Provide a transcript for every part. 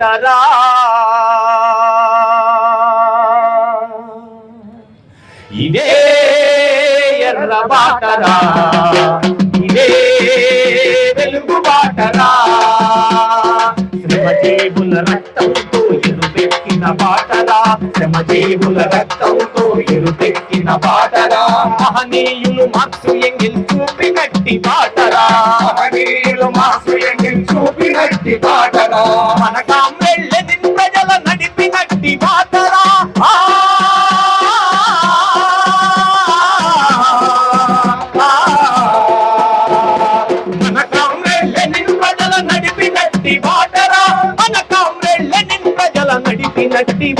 అంటరా ఇదే ఎర్ర బాటరా. ఇదే వెలుగు బాటరా. శ్రమజీవుల రక్తంతో ఎరుపెక్కిన బాటరా. శ్రమజీవుల రక్తంతో ఎరుపెక్కిన బాటరా. మహనీయులు మార్క్సు ఎంగిల్ చూపి చూపినట్టి బాటరా. మహనీయులు మాసు ఎంగిల్ చూపినట్టి బాటరా. బాట కామ్రెళ్ళని ప్రజల నడిపినట్టి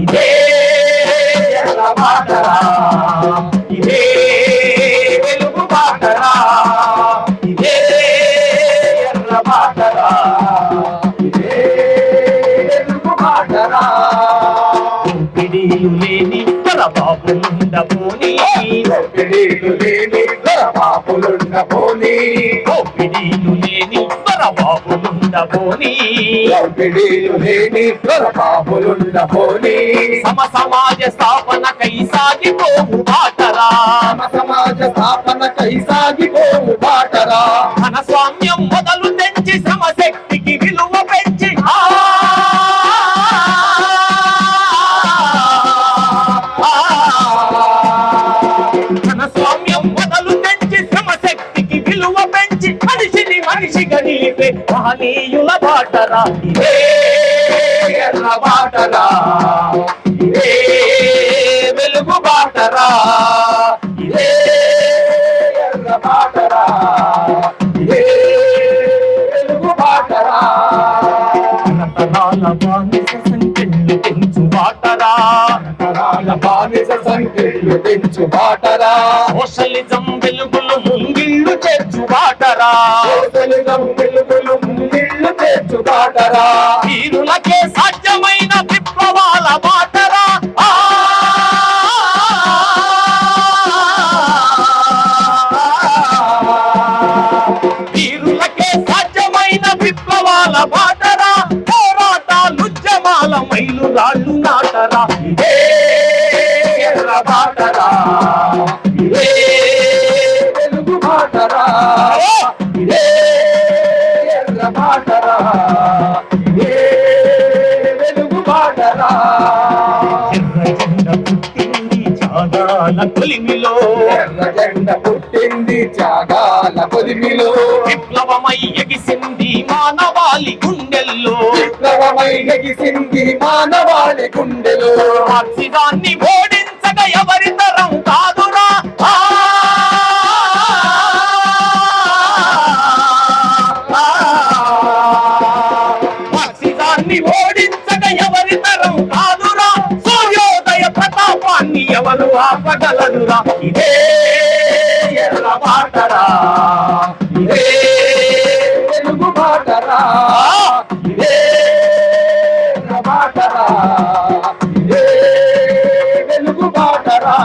ఇదే ఎర్ర లేని లేని లేని లేని సమ సమాజ స్థాపన కై సాగిపోవు బాటరా. సమ సమాజ స్థాపన కై సాగిపోవు బాటరా. మన స్వామ్యం మొదలు తెంచి శ్రమశక్తికి నిలిపే మహనీయుల బాటరా. ఇదే ఎర్ర బాటరా. ఇదే వెలుగు బాటరా. ఇదే ఎర్ర బాటరా. ఇదే వెలుగు బాటరా. తరతరాల బానిస సంఖ్యలు పెంచు బాటరా. తరాల బానిస సంఖ్యలు పెంచు బాటరా. సోషలిజం వెలుగులు ముంగిళ్ళు చేర్చు బాటరా. సోదరులం వెలుగులు ముంగిళ్ళు తెచ్చు బాటరా వీరులకే సాధ్యమైన విప్లవాల బాటరా ఆ! వీరులకే సాధ్యమైన విప్లవాల బాటరా పోరాటాలుద్యమాల మైలు రాళ్ళు నాటరా. ఎర్ర బాటరా వెలుగు బాటరా బాటరా ఇదే వెలుగు బాటరా ఎర్ర జెండ పుట్టింది జాగాల కొలిమిలో. ఎర్ర జెండ పుట్టింది త్యాగాల పొదిమిలో విప్లవమై ఎగిసింది మానవాళి గుండెల్లో. విప్లవమై ఎగిసింది మానవాళి గుండెలో. మార్క్సిజాన్ని ఓడించక వెలుగు బాటరా ఇదే ఎర్ర బాటరా ఇదే వెలుగు బాటరా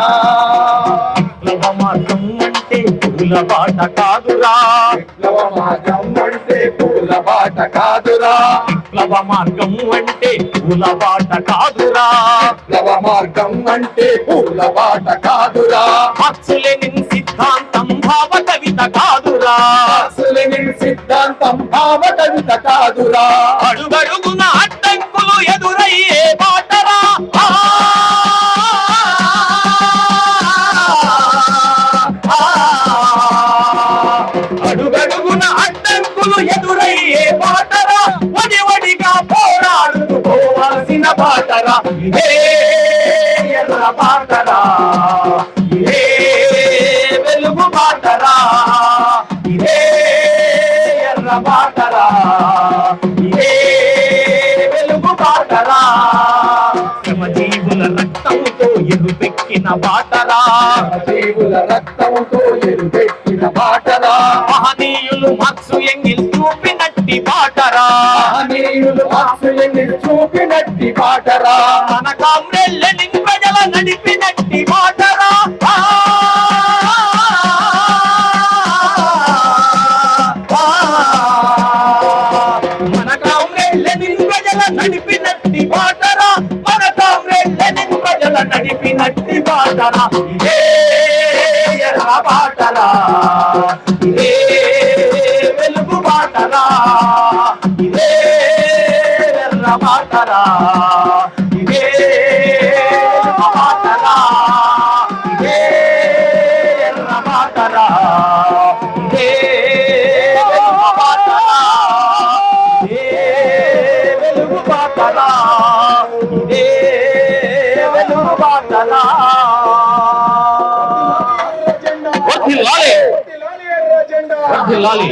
విప్లవ మార్గం అంటే పూల బాట కాదురా. విప్లవ మార్గం అంటే పూల బాట కాదురా. విప్లవ మార్గం అంటే పూల బాట కాదురా. విప్లవ మార్గం అంటే పూల బాట కాదురా. మార్క్సులెనిన్ సిద్ధాంతం భావ కవిత కాదురా. సిద్ధాంతం భావ కవిత కాదురా. అడుగడుగున అడ్డంకులు ఎదురయ్యే బాటరా అడుగడుగున అడ్డంకులు ఎదురయ్యే బాటరా వడి వడిగా పోరాడుతూ పోవాల్సిన బాటరా ఇదే బాటరా జీవుల రక్తంతో ఎరుపెట్టిన బాటరా మహనీయులు మత్సు ఎంగిల్ చూపినట్టి బాటరా మహనీయులు మత్సు ఎంగిల్ చూపినట్టి బాటరా మన కామ్రెళ్ళని ప్రజల నడిపినట్టి బాటరా మన కామ్రెళ్ళని ప్రజల నడిపినట్టి బాటరా మన కామ్రెళ్ళని ప్రజల నడిపినట్టి పాటరా ఏ ఎర్ర బాటరా ఇదే వెలుగు పాటరా ఏ ఎర్ర వెళ్ళాలి